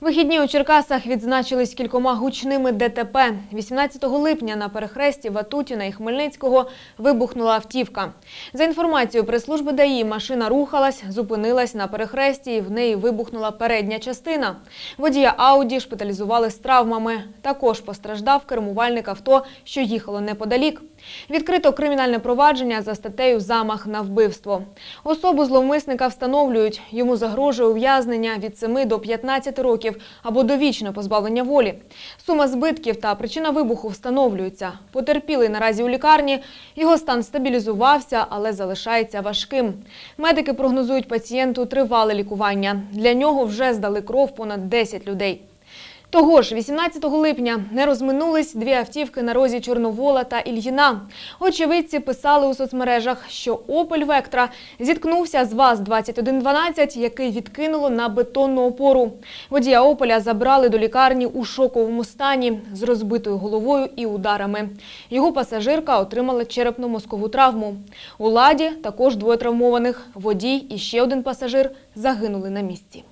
Вихідні у Черкасах відзначились кількома гучними ДТП. 18 липня на перехресті Ватутіна і Хмельницького вибухнула автівка. За інформацією прес-служби ДАІ, машина рухалась, зупинилась на перехресті і в неї вибухнула передня частина. Водія Ауді шпиталізували з травмами. Також постраждав кермувальник авто, що їхало неподалік. Відкрито кримінальне провадження за статтею «Замах на вбивство». Особу зловмисника встановлюють. Йому загрожує ув'язнення від 7 до 15 років або довічне позбавлення волі. Сума збитків та причина вибуху встановлюються. Потерпілий наразі у лікарні. Його стан стабілізувався, але залишається важким. Медики прогнозують пацієнту тривале лікування. Для нього вже здали кров понад 10 людей. Того ж, 18 липня не розминулись дві автівки на розі Чорновола та Ільїна. Очевидці писали у соцмережах, що «Опель Вектра» зіткнувся з ВАЗ-2112, який відкинуло на бетонну опору. Водія «Опеля» забрали до лікарні у шоковому стані з розбитою головою і ударами. Його пасажирка отримала черепно-мозкову травму. У «Ладі» також двоє травмованих. Водій і ще один пасажир загинули на місці.